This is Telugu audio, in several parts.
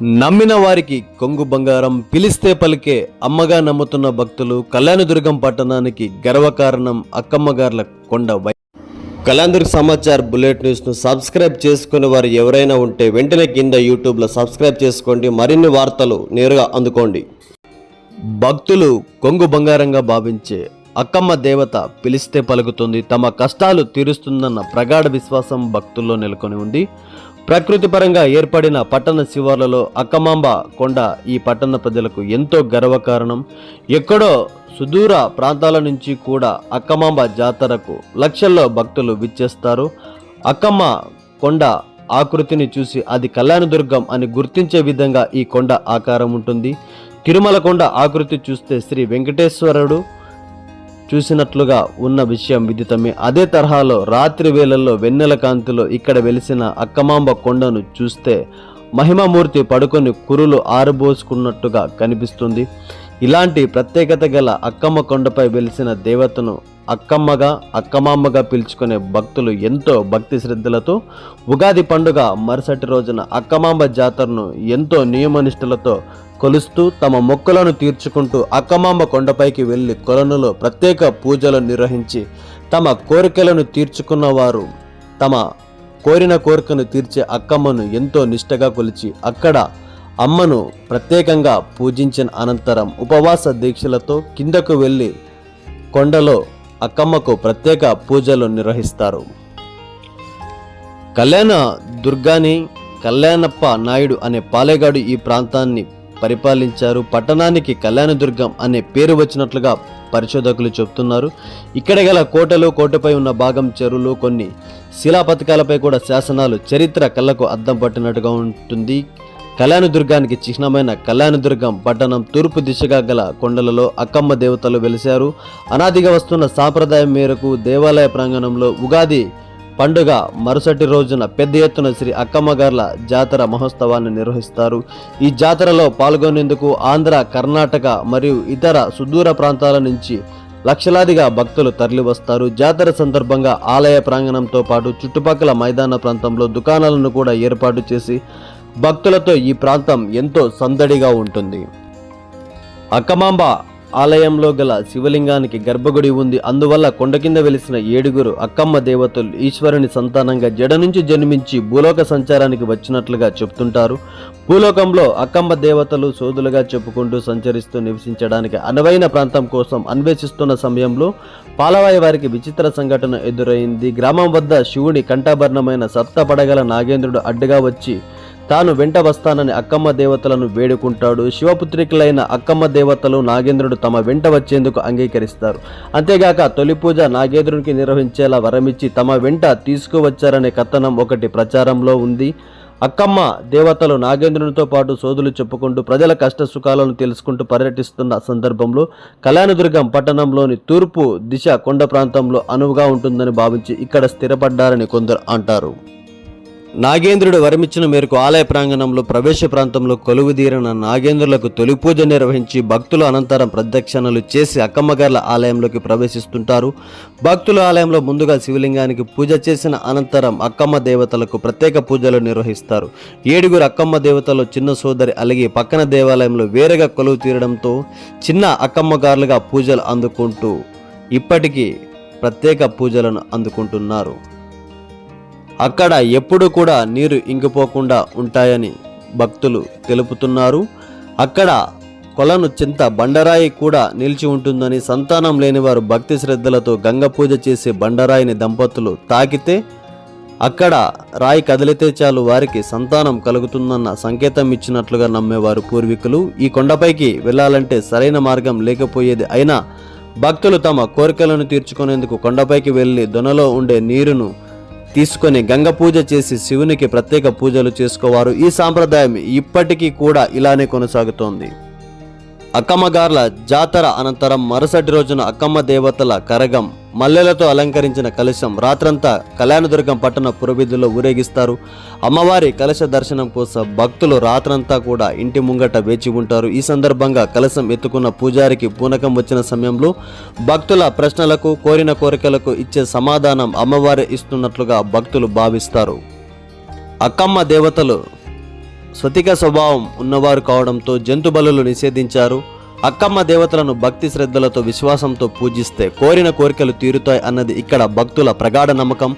నమ్మిన వారికి కొంగు బంగారం పిలిస్తే పలికే అమ్మగా నమ్ముతున్న భక్తులు కళ్యాణదుర్గం పట్టణానికి గర్వకారణం అక్కమ్మగార్ల కొండ వై కళ్యాణదుర్గ సమాచార్ బుల్లెట్ న్యూస్ను సబ్స్క్రైబ్ చేసుకునే వారు ఎవరైనా ఉంటే వెంటనే కింద యూట్యూబ్లో సబ్స్క్రైబ్ చేసుకోండి. మరిన్ని వార్తలు నేరుగా అందుకోండి. భక్తులు కొంగు బంగారంగా భావించే అక్కమ్మ దేవత పిలిస్తే పలుకుతుంది. తమ కష్టాలు తీరుస్తుందన్న ప్రగాఢ విశ్వాసం భక్తుల్లో నెలకొని ఉంది. ప్రకృతి పరంగా ఏర్పడిన పట్టణ శివార్లలో అక్కమాంబ కొండ ఈ పట్టణ ప్రజలకు ఎంతో గర్వకారణం. ఎక్కడో సుదూర ప్రాంతాల నుంచి కూడా అక్కమాంబ జాతరకు లక్షల్లో భక్తులు విచ్చేస్తారు. అక్కమ్మ కొండ ఆకృతిని చూసి అది కళ్యాణదుర్గం అని గుర్తించే విధంగా ఈ కొండ ఆకారం ఉంటుంది. తిరుమల కొండ ఆకృతి చూస్తే శ్రీ వెంకటేశ్వరుడు చూసినట్లుగా ఉన్న విషయం విదితమే. అదే తరహాలో రాత్రి వేళల్లో వెన్నెల కాంతిలో ఇక్కడ వెలిసిన అక్కమాంబ కొండను చూస్తే మహిమమూర్తి పడుకొని కురులు ఆరబోసుకున్నట్టుగా కనిపిస్తుంది. ఇలాంటి ప్రత్యేకత గల అక్కమ్మ కొండపై వెలిసిన దేవతను అక్కమ్మగా అక్కమామ్మగా పిలుచుకునే భక్తులు ఎంతో భక్తి శ్రద్ధలతో ఉగాది పండుగ మరుసటి రోజున అక్కమాంబ జాతరను ఎంతో నియమనిష్టలతో కొలుస్తూ తమ మొక్కులను తీర్చుకుంటూ అక్కమాంబ కొండపైకి వెళ్ళి కొలనులో ప్రత్యేక పూజలు నిర్వహించి తమ కోరికలను తీర్చుకున్న వారు తమ కోరిన కోరికను తీర్చే అక్కమ్మను ఎంతో నిష్టగా కొలిచి అక్కడ అమ్మను ప్రత్యేకంగా పూజించిన అనంతరం ఉపవాస దీక్షలతో కిందకు వెళ్ళి కొండలో అక్కమ్మకు ప్రత్యేక పూజలు నిర్వహిస్తారు. కళ్యాణ దుర్గాని కళ్యాణప్ప నాయుడు అనే పాలేగాడు ఈ ప్రాంతాన్ని పరిపాలించారు. పట్టణానికి కళ్యాణదుర్గం అనే పేరు వచ్చినట్లుగా పరిశోధకులు చెబుతున్నారు. ఇక్కడ గల కోటలు కోటపై ఉన్న భాగం చెరువులు కొన్ని శిలాపథకాలపై కూడా శాసనాలు చరిత్ర కళ్ళకు అద్దం పట్టినట్టుగా ఉంటుంది. కళ్యాణదుర్గానికి చిహ్నమైన కళ్యాణదుర్గం పట్టణం తూర్పు దిశగా గల కొండలలో అక్కమ్మ దేవతలు వెలిశారు. అనాదిగా వస్తున్న సాంప్రదాయం మేరకు దేవాలయ ప్రాంగణంలో ఉగాది పండుగ మరుసటి రోజున పెద్ద ఎత్తున శ్రీ అక్కమ్మగార్ల జాతర మహోత్సవాన్ని నిర్వహిస్తారు. ఈ జాతరలో పాల్గొనేందుకు ఆంధ్ర కర్ణాటక మరియు ఇతర సుదూర ప్రాంతాల నుంచి లక్షలాదిగా భక్తులు తరలివస్తారు. జాతర సందర్భంగా ఆలయ ప్రాంగణంతో పాటు చుట్టుపక్కల మైదాన ప్రాంతంలో దుకాణాలను కూడా ఏర్పాటు చేసి భక్తులతో ఈ ప్రాంతం ఎంతో సందడిగా ఉంటుంది. అక్కమాంబ ఆలయంలో గల శివలింగానికి గర్భగుడి ఉంది. అందువల్ల కొండ కింద వెలిసిన ఏడుగురు అక్కమ్మ దేవతలు ఈశ్వరుని సంతానంగా జడ నుంచి జన్మించి భూలోక సంచారానికి వచ్చినట్లుగా చెప్తుంటారు. భూలోకంలో అక్కమ్మ దేవతలు సోదులుగా చెప్పుకుంటూ సంచరిస్తూ నివసించడానికి అనువైన ప్రాంతం కోసం అన్వేషిస్తున్న సమయంలో పాలవాయి వారికి విచిత్ర సంఘటన ఎదురైంది. గ్రామం వద్ద శివుని కంఠాభరణమైన సప్త పడగల నాగేంద్రుడు అడ్డుగా వచ్చి తాను వెంట వస్తానని అక్కమ్మ దేవతలను వేడుకుంటాడు. శివపుత్రికలైన అక్కమ్మ దేవతలు నాగేంద్రుడు తమ వెంట వచ్చేందుకు అంగీకరిస్తారు. అంతేగాక తొలి పూజ నాగేంద్రునికి నిర్వహించేలా వరమిచ్చి తమ వెంట తీసుకువచ్చారనే కథనం ఒకటి ప్రచారంలో ఉంది. అక్కమ్మ దేవతలు నాగేంద్రునితో పాటు సోదులు చెప్పుకుంటూ ప్రజల కష్ట సుఖాలను తెలుసుకుంటూ పర్యటిస్తున్న సందర్భంలో కళ్యాణదుర్గం పట్టణంలోని తూర్పు దిశ కొండ ప్రాంతంలో అనువుగా ఉంటుందని భావించి ఇక్కడ స్థిరపడ్డారని కొందరు అంటారు. నాగేంద్రుడు వరమిచ్చిన మేరకు ఆలయ ప్రాంగణంలో ప్రవేశ ప్రాంతంలో కొలువుదీరిన నాగేంద్రులకు తొలి పూజ నిర్వహించి భక్తులు అనంతరం ప్రదక్షిణలు చేసి అక్కమ్మగార్ల ఆలయంలోకి ప్రవేశిస్తుంటారు. భక్తులు ఆలయంలో ముందుగా శివలింగానికి పూజ చేసిన అనంతరం అక్కమ్మ దేవతలకు ప్రత్యేక పూజలు నిర్వహిస్తారు. ఏడుగురు అక్కమ్మ దేవతలు చిన్న సోదరి అలిగి పక్కన దేవాలయంలో వేరేగా కొలువు తీరడంతో చిన్న అక్కమ్మగారులుగా పూజలు అందుకుంటూ ఇప్పటికీ ప్రత్యేక పూజలను అందుకుంటున్నారు. అక్కడ ఎప్పుడు కూడా నీరు ఇంకిపోకుండా ఉంటాయని భక్తులు తెలుపుతున్నారు. అక్కడ కొలను చింత బండరాయి కూడా నిలిచి ఉంటుందని సంతానం లేనివారు భక్తి శ్రద్ధలతో గంగ పూజ చేసే బండరాయిని దంపతులు తాకితే అక్కడ రాయి కదిలితే చాలు వారికి సంతానం కలుగుతుందన్న సంకేతం ఇచ్చినట్లుగా నమ్మేవారు పూర్వీకులు. ఈ కొండపైకి వెళ్ళాలంటే సరైన మార్గం లేకపోయేది అయినా భక్తులు తమ కోరికలను తీర్చుకునేందుకు కొండపైకి వెళ్ళి దొనలో ఉండే నీరును తీసుకొని గంగ పూజ చేసి శివునికి ప్రత్యేక పూజలు చేసుకోవారు. ఈ సాంప్రదాయం ఇప్పటికీ కూడా ఇలానే కొనసాగుతోంది. అక్కమ్మగార్ల జాతర అనంతరం మరుసటి రోజున అక్కమ్మ దేవతల కరగం మల్లెలతో అలంకరించిన కలశం రాత్రంతా కళ్యాణదుర్గం పట్టణ పురవీధుల్లో ఊరేగిస్తారు. అమ్మవారి కలశ దర్శనం కోసం భక్తులు రాత్రంతా కూడా ఇంటి ముంగట వేచి ఉంటారు. ఈ సందర్భంగా కలశం ఎత్తుకున్న పూజారికి పూనకం వచ్చిన సమయంలో భక్తుల ప్రశ్నలకు కోరిన కోరికలకు ఇచ్చే సమాధానం అమ్మవారే ఇస్తున్నట్లుగా భక్తులు భావిస్తారు. అక్కమ్మ దేవతలు స్వతిక స్వభావం ఉన్నవారు కావడంతో జంతు బలులు నిషేధించారు. అక్కమ్మ దేవతలను భక్తి శ్రద్ధలతో విశ్వాసంతో పూజిస్తే కోరిన కోరికలు తీరుతాయి అన్నది ఇక్కడ భక్తుల ప్రగాఢ నమ్మకం.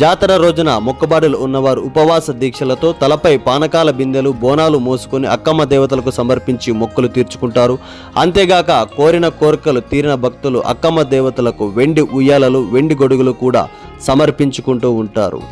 జాతర రోజున మొక్కబాడులు ఉన్నవారు ఉపవాస దీక్షలతో తలపై పానకాల బిందెలు బోనాలు మోసుకొని అక్కమ్మ దేవతలకు సమర్పించి మొక్కులు తీర్చుకుంటారు. అంతేగాక కోరిన కోరికలు తీరిన భక్తులు అక్కమ్మ దేవతలకు వెండి ఉయ్యాలలు వెండి గొడుగులు కూడా సమర్పించుకుంటూ ఉంటారు.